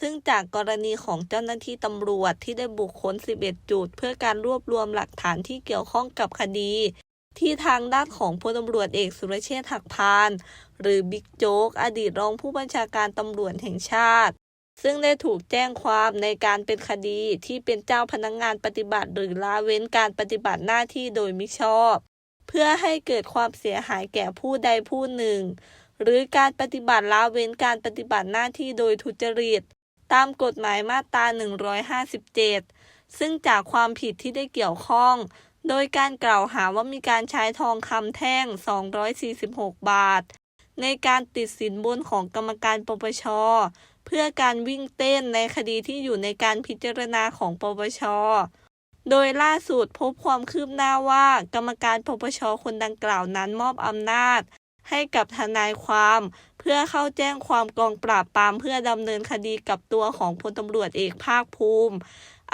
ซึ่งจากกรณีของเจ้าหน้าที่ตำรวจที่ได้บุคคล 11 จุด เพื่อการรวบรวมหลักฐานที่เกี่ยวข้องกับคดี ที่ทางด้านของพลตำรวจเอกสุรเชษฐ์หักพาน หรือบิ๊กโจ๊กอดีตรองผู้บัญชาการตำรวจแห่งชาติ ซึ่งได้ถูกแจ้งความในการเป็นคดีที่เป็นเจ้าพนักงงานปฏิบัติ หรือละเว้นการปฏิบัติหน้าที่โดยมิชอบ เพื่อให้เกิดความเสียหายแก่ผู้ใดผู้หนึ่งหรือการปฏิบัติละเว้นการปฏิบัติหน้าที่โดยทุจริต ตามกฎหมายมาตรา 157 ซึ่งจากความผิดที่ได้เกี่ยวข้อง โดยการกล่าวหาว่ามีการใช้ทองคำแท่ง 246 บาท ในการติดสินบนของกรรมการปปช เพื่อการวิ่งเต้นในคดีที่อยู่ในการพิจารณาของปปช โดยล่าสุดพบความคืบหน้าว่า กรรมการปปชคนดังกล่าวนั้นมอบอำนาจ ให้กับทนายความ เพื่อเข้าแจ้งความกองปราบปรามเพื่อดำเนินคดีกับตัวของพลตำรวจเอกภาคภูมิ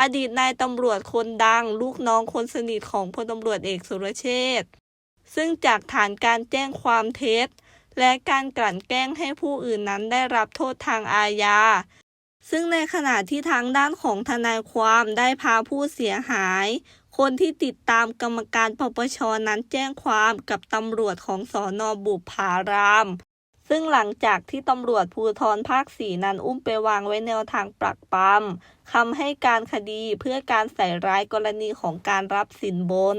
อดีตนายตำรวจคนดัง ลูกน้องคนสนิทของพลตำรวจเอกสุรเชษฐ์ซึ่งจากฐานการแจ้งความเท็จ และการกลั่นแกล้งให้ผู้อื่นนั้นได้รับโทษทางอาญาซึ่งในขณะที่ทางด้านของทนายความได้พาผู้เสียหาย คนที่ติดตามกรรมการปปชนั้นแจ้งความกับตำรวจของสอนอบุพาราม ซึ่งหลังจากที่ตำรวจภูธรภาคสีนั้นอุ้มไปวางไว้แนวทางปรักปรำคำให้การคดีเพื่อการใส่ร้ายกรณีของการรับสินบน